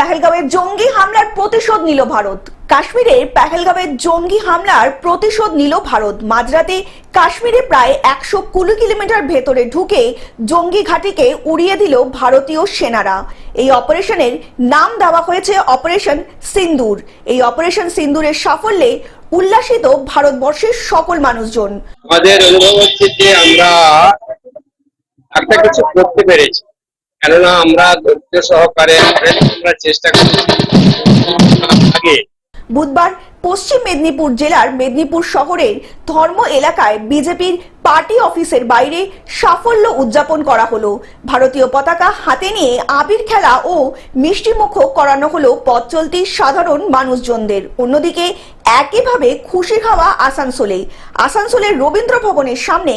পেহেলগাঁওয়ের জঙ্গি হামলার প্রতিশোধ নিল ভারত। কাশ্মীরের পেহেলগাঁওয়ের জঙ্গি হামলার প্রতিশোধ নিল ভারত। মাঝরাতে কাশ্মীরে প্রায় একশো কুড়ি কিলোমিটার ভেতরে ঢুকে জঙ্গি ঘাঁটিকে উড়িয়ে দিল ভারতীয় সেনারা। এই অপারেশনের নাম দেওয়া হয়েছে অপারেশন সিন্দুর। এই অপারেশন সিন্দুরের সাফল্যে উল্লাসিত ভারতবর্ষের সকল মানুষজন। আমাদের অনুভব হচ্ছে যে আমরা একটা কিছু করতে পেরেছি। কেননা আমরা ধৈর্য সহকারে আমরা চেষ্টা করছি। বুধবার পশ্চিম মেদিনীপুর জেলার মেদিনীপুর শহরের ধর্ম এলাকায় বিজেপির পার্টি অফিসের বাইরে সাফল্য উদযাপন করা হলো। ভারতীয় পতাকা হাতে নিয়ে আবির খেলা ও মিষ্টিমুখ করানো হলো পথ চলতি সাধারণ মানুষজনদের। অন্যদিকে একইভাবে খুশি খাওয়া আসানসোলে। আসানসোলের রবীন্দ্র ভবনের সামনে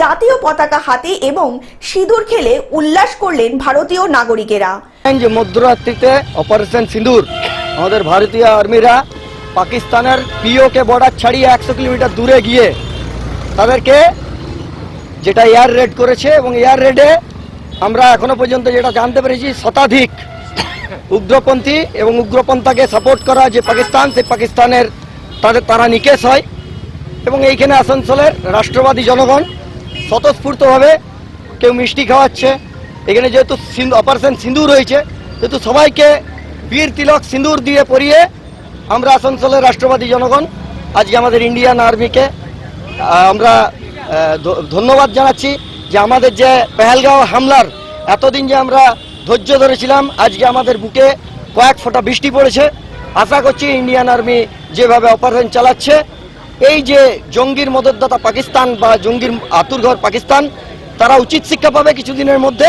জাতীয় পতাকা হাতে এবং সিঁদুর খেলে উল্লাস করলেন ভারতীয় নাগরিকেরা। মধ্যরাত্রিতে অপারেশন সিঁদুর, আমাদের ভারতীয় আর্মিরা পাকিস্তানের পিওকে বর্ডার ছাড়িয়ে একশো কিলোমিটার দূরে গিয়ে তাদেরকে যেটা এয়ার রেড করেছে এবং এয়ার রেডে আমরা এখনও পর্যন্ত যেটা জানতে পেরেছি, শতাধিক উগ্রপন্থী এবং উগ্রপন্থাকে সাপোর্ট করা যে পাকিস্তান, সেই পাকিস্তানের তাদের, তারা নিকেশ হয়। এবং এইখানে আসানসোলের রাষ্ট্রবাদী জনগণ স্বতঃস্ফূর্তভাবে কেউ মিষ্টি খাওয়াচ্ছে। এখানে যেহেতু অপারেশন সিন্দুর রয়েছে, যেহেতু সবাইকে বীর তিলক সিন্দুর দিয়ে পরিয়ে আমরা আসানসোলের রাষ্ট্রবাদী জনগণ, আজকে আমাদের ইন্ডিয়ান আর্মিকে আমরা ধন্যবাদ জানাচ্ছি যে আমাদের যে পেহেলগাঁও হামলার এতদিন যে আমরা ধৈর্য ধরেছিলাম, আজকে আমাদের বুকে কয়েক ফোঁটা বৃষ্টি পড়েছে। আশা করছি ইন্ডিয়ান আর্মি যেভাবে অপারেশন চালাচ্ছে, এই যে জঙ্গির মদতদাতা পাকিস্তান বা জঙ্গির আতুরঘর পাকিস্তান, তারা উচিত শিক্ষা পাবে কিছুদিনের মধ্যে।